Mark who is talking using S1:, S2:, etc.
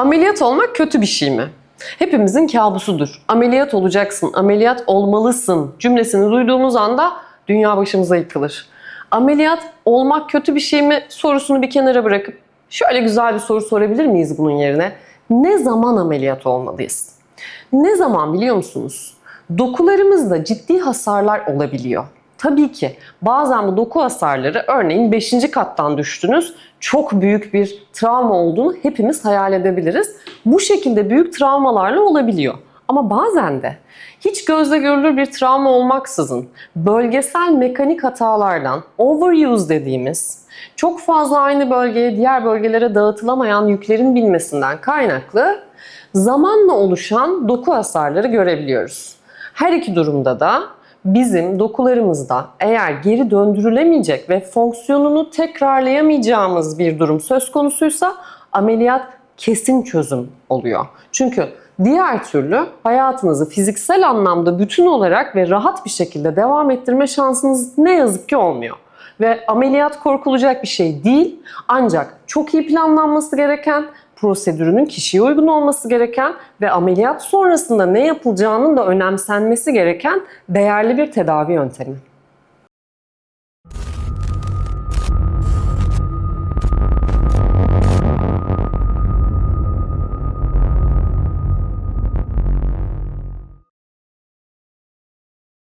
S1: Ameliyat olmak kötü bir şey mi? Hepimizin kabusudur. Ameliyat olacaksın, ameliyat olmalısın cümlesini duyduğumuz anda dünya başımıza yıkılır. Ameliyat olmak kötü bir şey mi sorusunu bir kenara bırakıp şöyle güzel bir soru sorabilir miyiz bunun yerine? Ne zaman ameliyat olmalıyız? Ne zaman biliyor musunuz? Dokularımızda ciddi hasarlar olabiliyor. Tabii ki bazen bu doku hasarları örneğin 5. kattan düştünüz. Çok büyük bir travma olduğunu hepimiz hayal edebiliriz. Bu şekilde büyük travmalarla olabiliyor. Ama bazen de hiç gözle görülür bir travma olmaksızın bölgesel mekanik hatalardan overuse dediğimiz çok fazla aynı bölgeye diğer bölgelere dağıtılamayan yüklerin binmesinden kaynaklı zamanla oluşan doku hasarları görebiliyoruz. Her iki durumda da bizim dokularımızda eğer geri döndürülemeyecek ve fonksiyonunu tekrarlayamayacağımız bir durum söz konusuysa ameliyat kesin çözüm oluyor. Çünkü diğer türlü hayatınızı fiziksel anlamda bütün olarak ve rahat bir şekilde devam ettirme şansınız ne yazık ki olmuyor. Ve ameliyat korkulacak bir şey değil ancak çok iyi planlanması gereken, prosedürünün kişiye uygun olması gereken ve ameliyat sonrasında ne yapılacağının da önemsenmesi gereken değerli bir tedavi yöntemi.